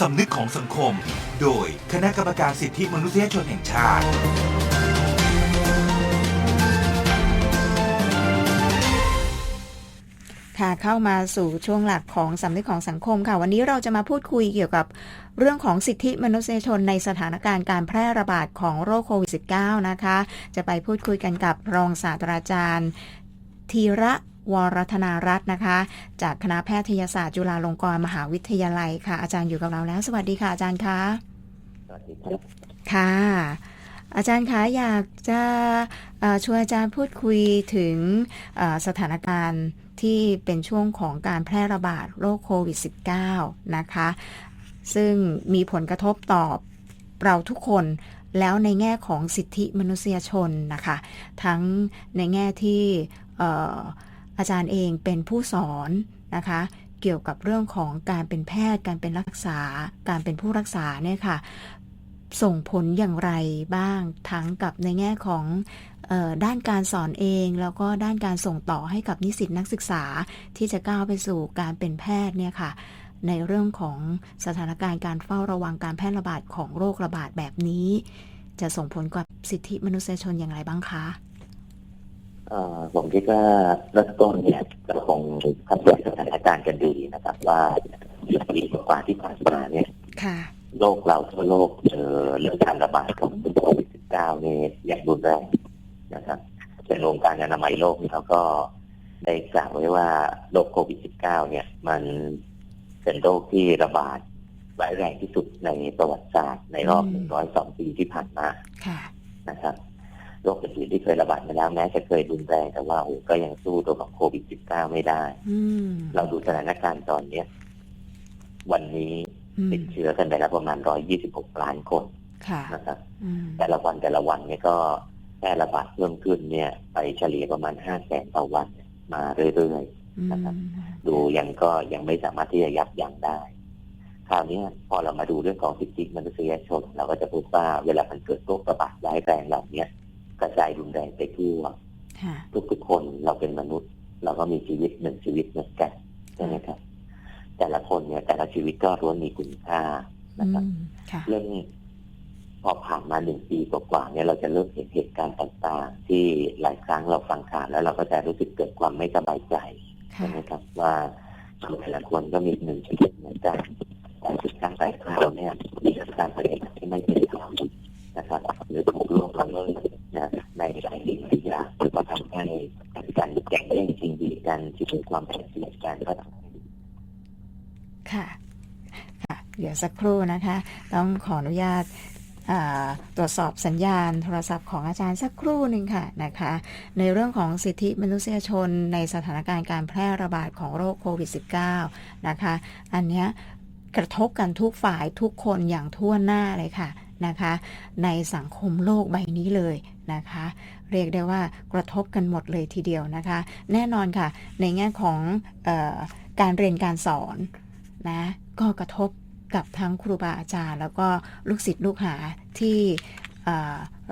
สำนึกของสังคม โดยคณะกรรมการสิทธิมนุษยชนแห่งชาติ ค่ะเข้ามาสู่ช่วงหลักของสำนึกของสังคมค่ะ วันนี้เราจะมาพูดคุยเกี่ยวกับเรื่องของสิทธิมนุษยชนในสถานการณ์การแพร่ระบาดของโรคโควิด -19 นะคะ จะไปพูดคุยกันกับรองศาสตราจารย์ธีระ วรธนารัตน์นะคะ จากคณะแพทยศาสตร์จุฬาลงกรณ์มหาวิทยาลัยค่ะ อาจารย์อยู่กับเราแล้ว สวัสดีค่ะอาจารย์คะสวัสดีครับค่ะ อาจารย์คะอยากจะเอ่อชวนอาจารย์พูดคุยถึงเอ่อสถานการณ์ที่เป็นช่วงของการแพร่ระบาดโรคโควิด -19 นะคะ ซึ่งมีผลกระทบต่อเราทุกคนแล้วในแง่ของสิทธิมนุษยชนนะคะ ทั้งในแง่ที่เอาจารย์เองเป็นผู้สอนนะคะ เกี่ยวกับเรื่องของการเป็นแพทย์ การเป็นรักษา การเป็นผู้รักษาเนี่ยค่ะ ส่งผลอย่างไรบ้าง ทั้งกับในแง่ของออด้านการสอนเอง แล้วก็ด้านการส่งต่อให้กับนิสิตนักศึกษาที่จะก้าวไปสู่การเป็นแพทย์เนี่ยค่ะในเรื่องของสถานการณ์การเฝ้าระวังการแพร่ระบาดของโรคระบาดแบบนี้ จะส่งผลกับสิทธิมนุษยชนอย่างไรบ้างคะ ผมคิดว่าเริ่มต้นเนี่ยเราคงคำนวณสถานการณ์กันดีนะครับ ว่าปีกว่าที่ผ่านมาเนี่ยค่ะโลกเราทั่วโลกเจอเรื่องการระบาดของโควิด -19 นี่อย่างรุนแรงนะครับเป็นองค์การอนามัยโลกนี่เขาก็ได้กล่าวไว้ว่าโรคโควิด -19 เนี่ย มันเป็นโรคที่ระบาดร้ายแรงที่สุดในประวัติศาสตร์ในรอบอืม102 ปีที่ผ่านมาค่ะนะครับ โรคอื่นๆที่เคยระบาดมาแล้วแม้จะเคยรุนแรงแต่ว่าโอ้ก็ยังสู้ตัวกับโควิด -19 ไม่ได้อืมเราดูสถานการณ์ตอนเนี้ย วันนี้อืมติดเชื้อกันไปแล้วประมาณ 126 ล้านคนค่ะนะครับอืมแต่ละวันแต่ละวันเนี่ยก็แพร่ระบาดเพิ่มขึ้นเนี่ย ไปเฉลี่ยประมาณ 5 แสนต่อวันมาเรื่อยนะครับๆดูยังก็ยังไม่สามารถที่จะยับยั้งได้คราวนี้พอเรามาดูเรื่องของสิทธิมนุษยชน เราก็จะพบว่าเวลามันเกิดโรคระบาดร้ายแรงเหล่านี้ กระจายรุนแรงไปทั่วค่ะทุกๆคนเราเป็นมนุษย์ เราก็มีชีวิตหนึ่งชีวิตเหมือนกันใช่ไหมครับ แต่ละคนเนี่ยแต่ละชีวิตก็ล้วนมีคุณค่าอืนะครับมค่ะเรื่องพอผ่านมาหนึ่งปีกว่าๆเนี่ยเราจะเริ่มเห็นเหตุการณ์ต่างๆ ที่หลายครั้งเราฟังข่าวแล้วเราก็จะรู้สึกเกิดความไม่สบายใจค่ะใช่ไหมครับว่าแต่ละคนก็มีหนึ่งชีวิตเหมือนกันแต่สุดท้ายแต่เราเนี่ยมีการปฏิบัติที่ไม่เป็นธรรม นะครับหรือถูกล่วงละเมิดนะในหลายสิ่งหลายอย่างหรือว่าทำให้การแข่งแย่งชิงดีกันที่เป็นความแข่งขันกันก็ค่ะค่ะ เดี๋ยวสักครู่นะคะ ต้องขออนุญาตาตรวจสอบสัญญาณโทรศัพท์ของอาจารย์สักครู่หนึ่งค่ะนะคะ ในเรื่องของสิทธิมนุษยชนในสถานการณ์การแพร่ระบาดของโรคโควิด -19 นะคะ อันเนี้ยกระทบกันทุกฝ่ายทุกคนอย่างทั่วหน้าเลยค่ะ นะคะ ในสังคมโลกใบนี้เลยนะคะ เรียกได้ว่ากระทบกันหมดเลยทีเดียวนะคะ แน่นอนค่ะ ในแง่ของออการเรียนการสอนนะก็กระทบกับทั้งครูบาอาจารย์ แล้วก็ลูกศิษย์ลูกหาที่เ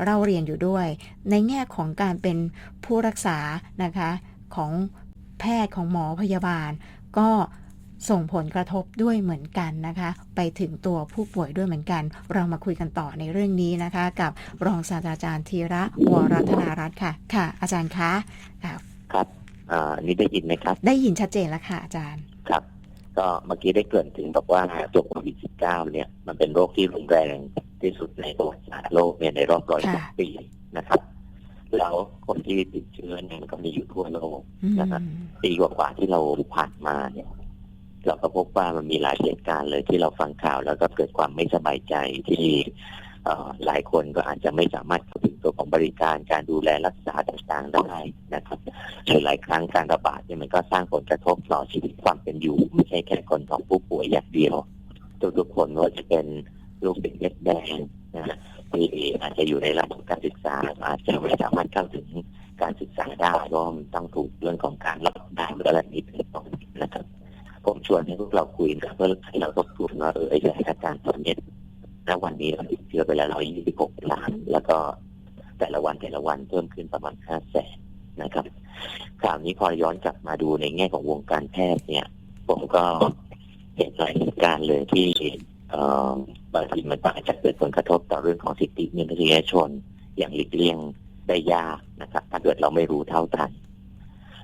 เราเรียนอยู่ด้วย ในแง่ของการเป็นผู้รักษานะคะของแพทย์ของหมอพยาบาล ก็ ส่งผลกระทบด้วยเหมือนกันนะคะ ไปถึงตัวผู้ป่วยด้วยเหมือนกัน เรามาคุยกันต่อในเรื่องนี้นะคะ กับรองศาสตราจารย์ธีระวรธนารัตน์ค่ะ ค่ะ อาจารย์คะค่ะครับอ่านี่ได้ยินไหมครับ ได้ยินชัดเจนแล้วค่ะอาจารย์ครับ ก็เมื่อกี้ได้เกริ่นถึงบอกว่าตัวโควิด -19 เนี่ยมันเป็นโรคที่รุนแรงที่สุดในประวัติศาสตร์โลกเนี่ยในรอบร้อยกว่าค่ะปีนะครับแล้วคนที่ติดเชื้อเนี่ยมันก็มีอยู่ทั่วโลกอืมนะครับปีกว่าๆที่เราผ่านมาเนี่ย เราก็พบว่ามันมีหลายเหตุการณ์เลยที่เราฟังข่าวแล้วก็เกิดความไม่สบายใจที่หลายคนก็อาจจะไม่สามารถเข้าถึงตัวของบริการการดูแลรักษาต่างๆได้นะครับหรือหลายครั้งการระบาดเนี่ยมันก็สร้างผลกระทบต่อชีวิตความเป็นอยู่ ไม่ใช่แค่คนของผู้ป่วยอย่างเดียวทุกๆคนว่าจะเป็นลูกเด็กเล็กแดงนะที่อาจจะอยู่ในระบบการศึกษาอาจจะไม่สามารถเข้าถึงการศึกษาได้เพราะมันต้องถูกเรื่องของการล็อกดาวน์อะไรนี้เป็นต้นนะครับ ผมชวนให้พวกเราคุยกันเพื่อให้เราทบทวนว่าเออไอ้สถานการณ์ตอนนี้ณวันนี้เราติดเชื้อไปแล้ว 126 ล้าน แล้วก็แต่ละวันแต่ละวันเพิ่มขึ้นประมาณ 5 แสนนะครับคราวนี้พอย้อนกลับมาดูในแง่ของวงการแพทย์เนี่ย ผมก็เห็นหลายเหตุการณ์เลยที่เออบางทีมันอาจจะเกิดผลกระทบต่อเรื่องของสิทธิมนุษยชนอย่างหลีกเลี่ยงได้ยากนะครับ ถ้าเกิดเราไม่รู้เท่าทัน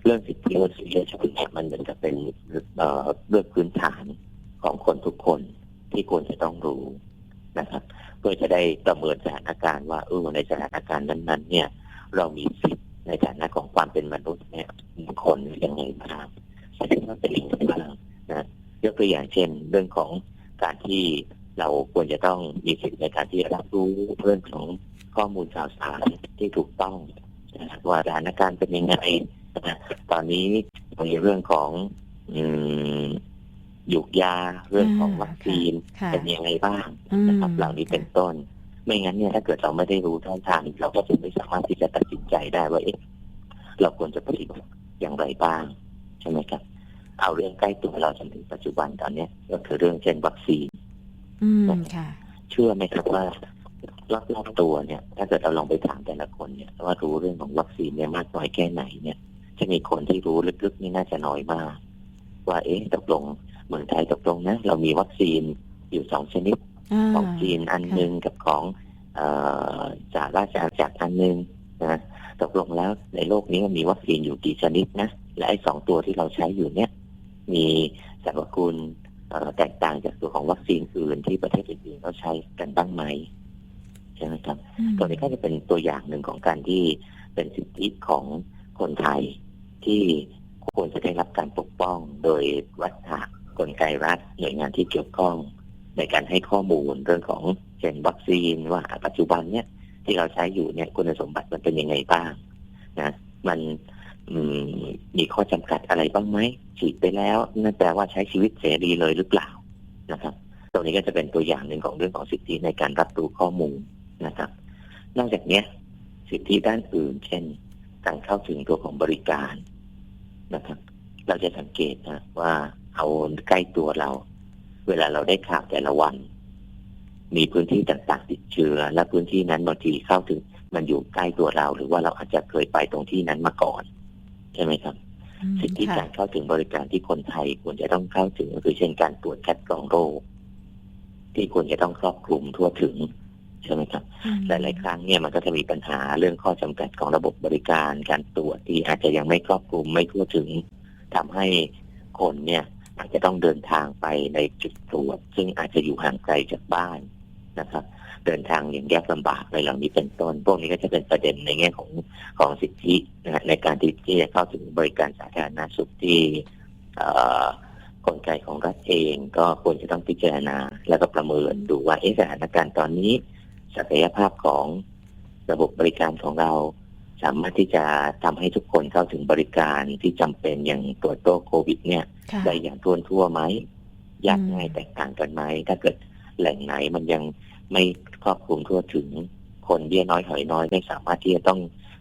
เรื่องสิทธิมนุษยชนเนี่ยมันเหมือนกับเป็นเรื่องพื้นฐานของคนทุกคนที่ควรจะต้องรู้นะครับ เพื่อจะได้ประเมินสถานการณ์ว่าเออในสถานการณ์นั้นๆ เนี่ย เรามีสิทธิในฐานะของความเป็นมนุษย์เนี่ยคนยังไงบ้างสิ่งที่เป็นยังไงบ้างนะยกตัวอย่างเช่น เรื่องของการที่เราควรจะต้องมีสิทธิในการที่จะรับรู้เรื่องของข้อมูลข่าวสารที่ถูกต้องนะครับว่าสถานการณ์เป็นยังไง นะตอนนี้มีเรื่องของอืมหยุกยาเรื่องของวัคซีนค่ะเป็นยังไงบ้างอืมนะครับ เหล่านี้เป็นต้น ไม่งั้นเนี่ยถ้าเกิดเราไม่ได้รู้เท่าทาง เราก็จะไม่สามารถที่จะตัดสินใจได้ว่าเอ๊ะเราควรจะปฏิบัติอย่างไรบ้างใช่ไหมครับ เอาเรื่องใกล้ตัวเราจนถึงปัจจุบันตอนเนี้ยก็คือเรื่องเช่นวัคซีนอืมค่ะเชื่อไหมครับว่ารอบๆตัวเนี่ย ถ้าเกิดเราลองไปถามแต่ละคนเนี่ยว่ารู้เรื่องของวัคซีนเนี่ยมากน้อยแค่ไหนเนี่ย จะมีคนที่รู้ลึกๆนี่น่าจะน้อยมาก ว่าเอ๊ะตกลงเมืองไทยตกลงนะ เรามีวัคซีนอยู่สองชนิดอ่าของจีนอันหนึ่งกับของเอ่อจากราชอาณาจักรอันหนึ่งนะตกลงแล้วในโลกนี้มันมีวัคซีนอยู่กี่ชนิดนะ และไอ้สองตัวที่เราใช้อยู่เนี่ย มีสรรพคุณเอ่อแตกต่างจากตัวของวัคซีนอื่นที่ประเทศอื่นๆเขาใช้กันบ้างไหมใช่ไหมครับอืมตัวนี้ก็จะเป็นตัวอย่างหนึ่งของการที่เป็นสิทธิของคนไทย ที่ควรจะได้รับการปกป้องโดยรัฐะกลไกรัฐหน่วยงานที่เกี่ยวข้อง ในการให้ข้อมูลเรื่องของเช่นวัคซีนว่าปัจจุบันเนี่ยที่เราใช้อยู่เนี่ยคุณสมบัติมันเป็นยังไงบ้างนะมันมมีข้อจำกัดอะไรบ้างไหมฉีดไปแล้วนั่นแปลว่าใช้ชีวิตเสรีเลยหรือเปล่านะครับตรงนี้ก็จะเป็นตัวอย่างหนึ่งของเรื่องของสิทธิในการรับรู้ข้อมูลนะครับ นอกจากเนี้ยสิทธิด้านอื่น เช่น การเข้าถึงตัวของบริการนะครับ เราจะสังเกตนะว่าเอาใกล้ตัวเรา เวลาเราได้ข่าวแต่ละวัน มีพื้นที่ต่างๆติดเชื้อ และพื้นที่นั้นบางทีเข้าถึงมันอยู่ใกล้ตัวเรา หรือว่าเราอาจจะเคยไปตรงที่นั้นมาก่อน ใช่ไหมครับอืมสิทธิค่ะการเข้าถึงบริการที่คนไทยควรจะต้องเข้าถึงก็คือเช่นการตรวจคัดกรองโรค ที่ควรจะต้องครอบคลุมทั่วถึง ใช่ไหมครับอืมหลาย ๆ ครั้งเนี่ยมันก็จะมีปัญหาเรื่องข้อจำกัดของระบบบริการการตรวจที่อาจจะยังไม่ครอบคลุมไม่ทั่วถึงทำให้คนเนี่ยอาจจะต้องเดินทางไปในจุดตรวจ ซึ่งอาจจะอยู่ห่างไกลจากบ้านนะครับ เดินทางอย่างยากลำบากอะไรเหล่านี้เป็นต้น พวกนี้ก็จะเป็นประเด็นในแง่ของของสิทธินะฮะในการที่ที่จะเข้าถึงบริการสาธารณสุขที่เอ่อกลไกของรัฐเองก็ควรจะต้องพิจารณา แล้วก็ประเมินดูว่าเอะสถานการณ์ตอนนี้ ศักยภาพของระบบบริการของเรา สามารถที่จะทำให้ทุกคนเข้าถึงบริการที่จำเป็นอย่างตรวจโรคโควิด เนี่ยค่ะได้อย่างทั่วทั่วๆไหมยากอืมง่ายแตกต่างกันไหมถ้าเกิดแหล่งไหนมันยังไม่ครอบคลุมทั่วถึงคนเบี้ยน้อยหอยน้อยไม่สามารถที่จะต้อง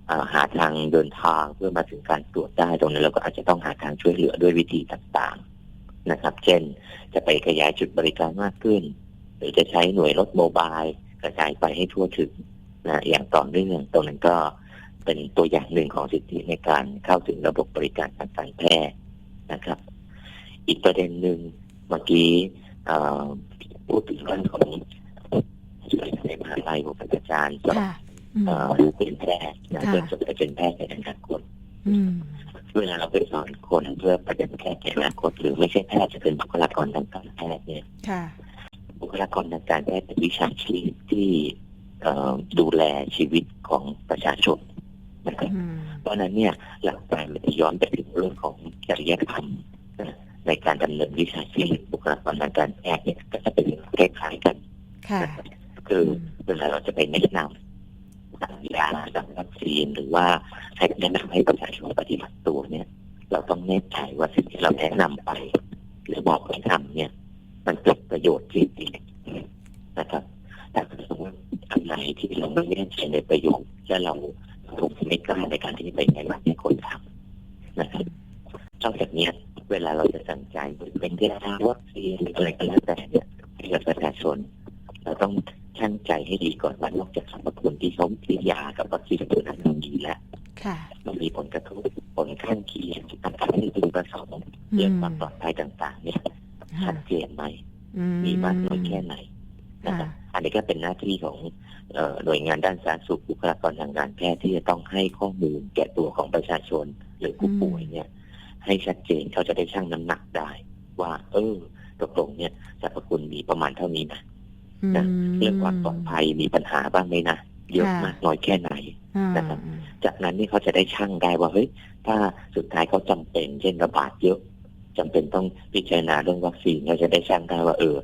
อาหาทางเดินทางเพื่อมาถึงการตรวจได้ตรงนี้นเราก็อาจจะต้องหาทางช่วยเหลือด้วยวิธีต่างๆนะครับ เช่น จะไปขยายจุดบริการมากขึ้น หรือจะใช้หน่วยรถโมบาย กระจายไปให้ทั่วถึงนะอย่างต่อเนื่องตรงนั้นก็เป็นตัวอย่างหนึ่งของสิทธิในการเข้าถึงระบบบริการทางการแพทย์นะครับ อีกประเด็นหนึ่งเมื่อกี้เอ่อพูดถึงเรื่องของในมหาลัยของอาจารย์สอบค่ะอืมเอ่อเป็นแพทย์นะค่ะเพื่อจะไปเป็นแพทย์ในอนาคตอืมเวลาเราไปสอนคนเพื่อประเป็นแพทย์ในอนาคตหรือไม่ใช่แพทย์จะเป็นบุคลากรทางการแพทย์เนี่ยค่ะ บุคลากรทางการแพทย์เป็นวิชาชีพที่เอ่อดูแลชีวิตของประชาชนนะครับอืมเพราะฉะนั้นเนี่ยหลักการมันจะย้อนไปถึงเรื่องของจริยธรรมนะในการดำเนินวิชาชีพบุคลากรทางการแพทย์เนี่ยก็จะเป็นคล้ายๆกันค่ะนะครับคือเวลาเราจะไปแนะนำสั่งยาสั่งวัคซีนหรือว่าให้แนะนำให้ประชาชนปฏิบัติตัวเนี่ย เราต้องแน่ใจว่าสิ่งที่เราแนะนำไป หรือบอกให้ทำเนี่ย มันเกิดประโยชน์จริงๆนะครับแต่ถ้าสมมติอันไหนที่เราไม่แน่ใจในประโยชน์และเราถูกไม่กล้าในการที่จะไปแนะนำให้คนทำนะครับนอกจากเนี้ยเวลาเราจะสั่งจ่ายเป็นที่ราวัคซีนหรืออะไรก็แล้วแต่เนี่ยให้กับประชาชน เราต้องชั่งใจให้ดีก่อนว่านอกจากสรรพคุณที่เขาที่ยากับวัคซีนตัวนั้นมันดีแล้วค่ะมันมีผลกระทบผลข้างเคียงต่างๆที่พึงประสงค์อืเรื่องมความปลอดภัยต่าง ๆ เนี่ยค่ะชัดเจนไห มอืมีมากน้อยแค่ไหนนะครับค่ะอันนี้ก็เป็นหน้าที่ของเอ่อหน่วยงานด้านสาธารณสุขบุคลากรทางการแพทย์ที่จะต้องให้ข้อมูลแก่ตัวของประชาชนหรือผู้ป่วยเนี่ย ให้ชัดเจนเขาจะได้ชั่งน้ำหนักได้ ว่า เออตกลงเนี่ยสรรพคุณมีประมาณเท่านี้นะนะมเรื่องความปลอดภัยมีปัญหาบ้างไหมนะเยอะค่ะมากน้อยแค่ไหนอ่านะครับจากนั้นนี่เขาจะได้ชั่งได้ว่าเฮ้ยถ้าสุดท้ายเขาจำเป็น เช่นระบาดเยอะจำเป็นต้องพิจารณาเรื่องวัคซีนเขาจะได้ชั่งได้ว่าเออ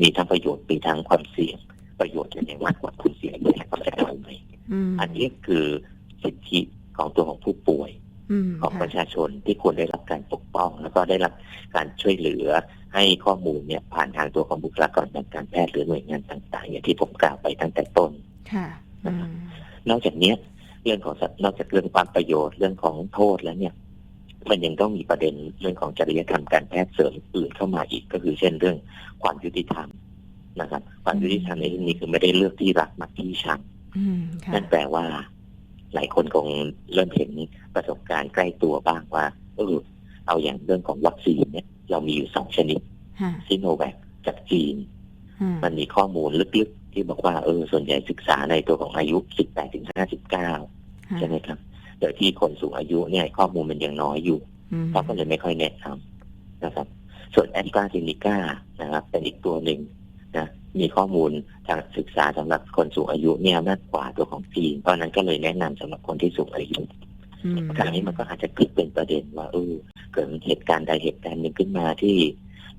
มีทั้งประโยชน์มีทั้งความเสี่ยง ประโยชน์จะยังมากกว่าคุณเสี่ยงเนี่ยเขาจะได้ไหมมอันนี้คือสิทธิของตัวของผู้ป่วยมของปค่ะระชาชนที่ควรได้รับการปกป้อง แล้วก็ได้รับการช่วยเหลือให้ข้อมูลเนี่ยผ่านทางตัวของบุคลากรทางการแพทย์หรือหน่วยงานต่างๆ อย่างที่ผมกล่าวไปตั้งแต่ต้นค่ะอืมนอกจากเนี้ยเรื่องของสัตว์นอกจากเรื่องความประโยชน์เรื่องของโทษแล้วเนี่ย มันยังต้องมีประเด็นเรื่องของจริยธรรมการแพทย์เสริมอื่นเข้ามาอีกก็คือเช่นเรื่องความยุติธรรมนะครับความยุติธรรมในเรื่องนี้คือไม่ได้เลือกที่รักมักที่ชังอืมค่ะนั่นแปลว่า หลายคนคงเริ่มเห็นประสบการณ์ใกล้ตัวบ้างว่าเออเอาอย่างเรื่องของวัคซีนเนี่ย เรามีอยู่สองชนิดค่ะซิโนแวคจากจีนอืมมันมีข้อมูลลึกๆ ที่บอกว่าเออส่วนใหญ่ศึกษาในตัวของอายุ 18ถึง59 ใช่ไหมครับ โดยที่คนสูงอายุเนี่ยข้อมูลมันยังน้อยอยู่อืมเขาก็เลยไม่ค่อยแนะนำนะครับ ส่วนแอสตราเซเนกานะครับเป็นอีกตัวหนึ่งนะมีข้อมูลทางศึกษาสำหรับคนสูงอายุเนี่ยมากกว่าตัวของจีนเพราะฉะนั้นก็เลยแนะนำสำหรับคนที่สูงอายุอืมคราวนี้มันก็อาจจะเกิดเป็นประเด็นว่าเออเกิดเหตุการณ์ใดเหตุการณ์หนึ่งขึ้นมาที่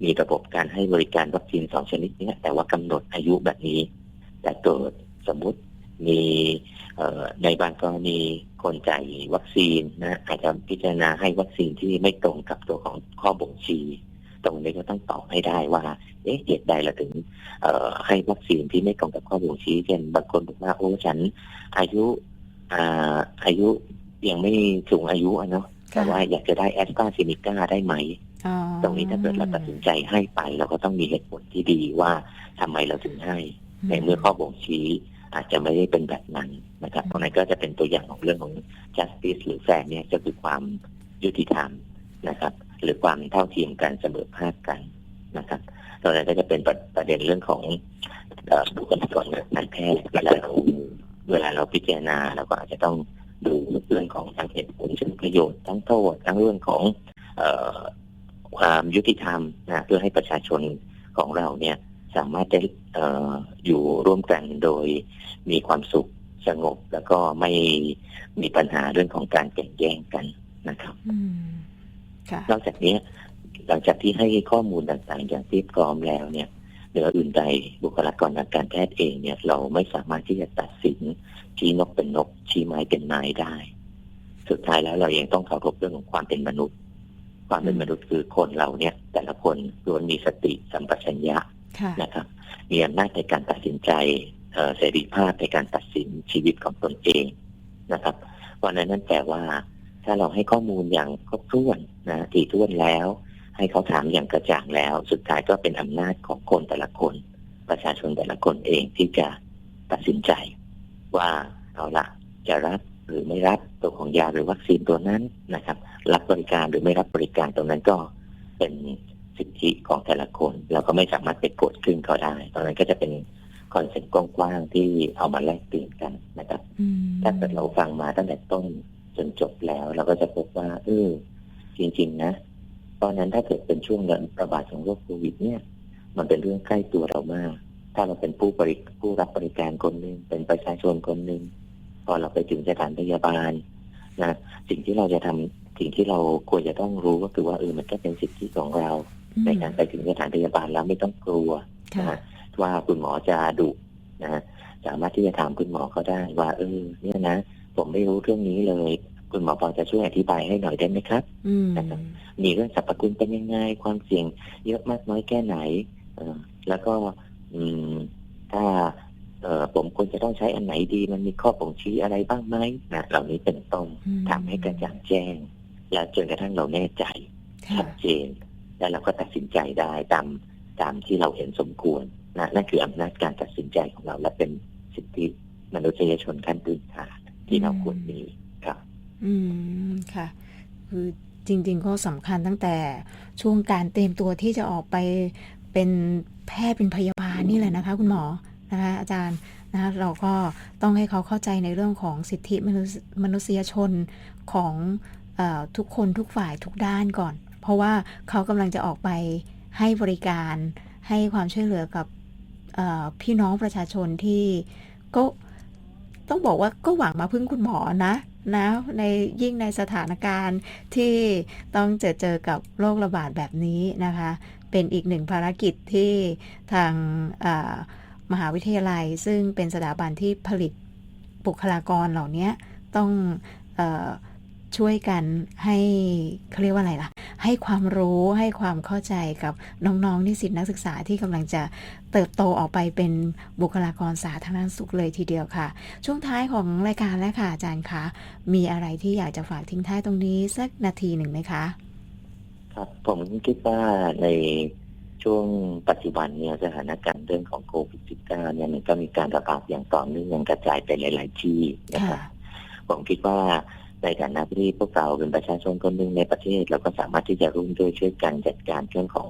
มีระบบการให้บริการวัคซีนสองชนิดเนี้ยแต่ว่ากำหนดอายุแบบนี้ แต่เกิดสมมุติมีเอ่อในบางกรณี คนจ่ายวัคซีนนะอาจจะพิจารณาให้วัคซีนที่ไม่ตรงกับตัวของข้อบ่งชี้ตรงนี้ก็ต้องตอบให้ได้ว่า เอ๊ะเหตุใดเราถึงเอ่อให้วัคซีนที่ไม่ตรงกับข้อบ่งชี้เช่นบางคนบอกว่าโอ้ฉัน อายุอ่าอายุยังไม่สูงอายุอะเนาะแต่ว่าอยากจะได้แอสตราเซเนกาได้ไหมอ๋อตรงนี้ถ้าเกิดเราตัดสินใจให้ไป เราก็ต้องมีเหตุผลที่ดีว่าทำไมเราถึงให้ ในเมื่อข้อบ่งชี้ อาจจะไม่ได้เป็นแบบนั้นนะครับตรงนั้นก็จะเป็นตัวอย่างของเรื่องของ justice หรือแฟร์เนี่ยก็คือความยุติธรรมนะครับ หรือความเท่าเทียมกันเสมอภาคกันนะครับตรงนั้นก็จะเป็นประประเด็นเรื่องของเอ่อบุคลากรทางการแพทย์เวลาเราเวลาเราพิจารณาเราก็อาจจะต้องดูเรื่องของทั้งเหตุผลเชิงประโยชน์ทั้งโทษทั้งเรื่องของเอ่อความยุติธรรมนะเพื่อให้ประชาชนของเราเนี่ย สามารถได้เอ่ออยู่ร่วมกันโดยมีความสุขสงบ แล้วก็ไม่มีปัญหาเรื่องของการแข่งแย่งกันนะครับอืมค่ะนอกจากนี้หลังจากที่ให้ข้อมูลต่างๆ อย่างที่พร้อมแล้วเนี่ยเหนืออื่นใดบุคลากรทางการแพทย์เองเนี่ย เราไม่สามารถที่จะตัดสินชี้นกเป็นนก ชี้ไม้เป็นไม้ได้ สุดท้ายแล้วเรายังต้องเคารพเรื่องของความเป็นมนุษย์ ความเป็นมนุษย์คือคนเราเนี่ย แต่ละคนล้วนมีสติสัมปชัญญะค่ะ นะครับมีอำนาจในการตัดสินใจเสรีภาพในการตัดสินชีวิตของตนเองนะครับเพราะฉะนั้นนั่นแปลว่า ถ้าเราให้ข้อมูลอย่างครบถ้วนนะถี่ถ้วนแล้ว ให้เขาถามอย่างกระจ่างแล้ว สุดท้ายก็เป็นอำนาจของคนแต่ละคน ประชาชนแต่ละคนเองที่จะตัดสินใจ ว่าเอาละจะรับหรือไม่รับตัวของยาหรือวัคซีนตัวนั้นนะครับ รับบริการหรือไม่รับบริการตรงนั้นก็เป็น สิทธิของแต่ละคน เราก็ไม่สามารถไปกดขึ้นเขาได้ตรงนั้นก็จะเป็นคอนเซ็ปต์กว้างๆที่เอามาแลกเปลี่ยนกันนะครับอืมถ้าเกิดเราฟังมาตั้งแต่ต้นจนจบแล้ว เราก็จะพบว่าเออจริง ๆ นะตอนนั้นถ้าเกิดเป็นช่วงระบาดของโรคโควิด เนี่ย มันเป็นเรื่องใกล้ตัวเรามาก ถ้าเราเป็นผู้บริผู้รับบริการคนหนึ่งเป็นประชาชนคนหนึ่งพอเราไปถึงสถานพยาบาลนะสิ่งที่เราจะทำสิ่งที่เราควรจะต้องรู้ก็คือว่าเออมันก็เป็นสิทธิของเรา ในการไปถึงสถานพยาบาลแล้วไม่ต้องกลัวค่ะนะว่าคุณหมอจะดุนะสามารถที่จะถามคุณหมอเขาได้ว่าเออเนี่ยนะ ผมไม่รู้เรื่องนี้เลย คุณหมอพอจะช่วยอธิบายให้หน่อยได้ไหมครับอืมนะครับมีเรื่องสรรพคุณเป็นยังไงความเสี่ยง เยอะมากน้อยแค่ไหนเออแล้วก็อืมถ้าเออผมควรจะต้องใช้อันไหนดี มันมีข้อบ่งชี้อะไรบ้างไหมนะเหล่านี้เป็นต้นอืมทำให้กระจ่างแจ้ง และจนกระทั่งเราแน่ใจค่ะชัดเจน แล้วเราก็ตัดสินใจได้ตามตามที่เราเห็นสมควรนะนั่นคืออำนาจการตัดสินใจของเราและเป็นสิทธิมนุษยชนขั้นพื้นฐานที่เราควรมีครับ อืมค่ะ คือจริง ๆ ก็สำคัญตั้งแต่ช่วงการเตรียมตัวที่จะออกไปเป็นแพทย์เป็นพยาบาลนี่แหละนะคะ คุณหมอนะคะอาจารย์นะคะเราก็ต้องให้เขาเข้าใจในเรื่องของสิทธิมนุษยชนของอทุกคนทุกฝ่ายทุกด้านก่อน เพราะว่าเขากำลังจะออกไปให้บริการให้ความช่วยเหลือกับพี่น้องประชาชนที่ก็ต้องบอกว่าก็หวังมาพึ่งคุณหมอนะนะในยิ่งในสถานการณ์ที่ต้องเจอเจอกับโรคระบาดแบบนี้นะคะ เป็นอีกหนึ่งภารกิจที่ทางมหาวิทยาลัย ซึ่งเป็นสถาบันที่ผลิตบุคลากรเหล่านี้ต้องอช่วยกันให้เขาเรียกว่าอะไรล่ะ ให้ความรู้ให้ความเข้าใจกับน้องๆ นิสิตนักศึกษาที่กำลังจะเติบโตออกไปเป็นบุคลากรสาธารณสุขเลยทีเดียวค่ะ ช่วงท้ายของรายการแล้วค่ะอาจารย์คะมีอะไรที่อยากจะฝากทิ้งท้ายตรงนี้สักนาทีหนึ่งไหมคะครับผมคิดว่าในช่วงปัจจุบันเนี่ยสถานการณ์เรื่องของโควิด -19 เนี่ยมันก็มีการระบาดอย่างต่อเนื่องกระจายไปหลาย ๆ ที่นะครับผมคิดว่า ในฐานะที่พวกเราเป็นประชาชนคนหนึ่งในประเทศ เราก็สามารถที่จะร่วมด้วยช่วยกันจัดการเรื่องของ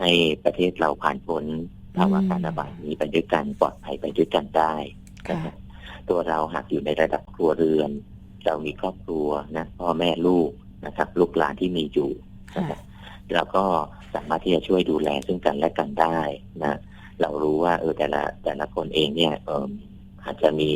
ให้ประเทศเราผ่านพ้นภาวะการระบาดนี้ไปด้วยกันปลอดภัยไปด้วยกันได้ค่ะนะครับตัวเราหากอยู่ในระดับครัวเรือน เรามีครอบครัวนะพ่อแม่ลูกนะครับ ลูกหลานที่มีอยู่นะครับเราก็สามารถที่จะช่วยดูแลซึ่งกันและกันได้นะเรารู้ว่าเออแต่ละแต่ละคนเองเนี่ยเอออาจจะมี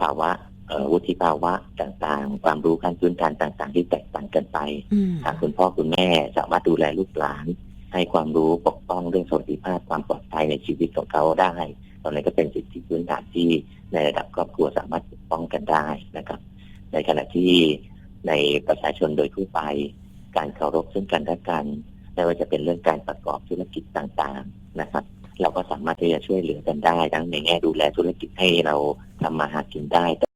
ภาวะเอ่อ วุฒิภาวะต่างๆ ความรู้ขั้นพื้นฐานต่าง ๆ ที่แตกต่างกันไปอืมหากคุณพ่อคุณแม่สามารถดูแลลูกหลาน ให้ความรู้ปกป้องเรื่องสวัสดิภาพความปลอดภัยในชีวิตของเขาได้ตอนนี้ก็เป็นสิทธิพื้นฐานที่ในระดับครอบครัวสามารถปกป้องกันได้นะครับ ในขณะที่ในประชาชนโดยทั่วไป การเคารพซึ่งกันและกันไม่ว่าจะเป็นเรื่องการประกอบธุรกิจต่างๆนะครับ เราก็สามารถที่จะช่วยเหลือกันได้ ทั้งในแง่ดูแลธุรกิจให้เราทำมาหากินได้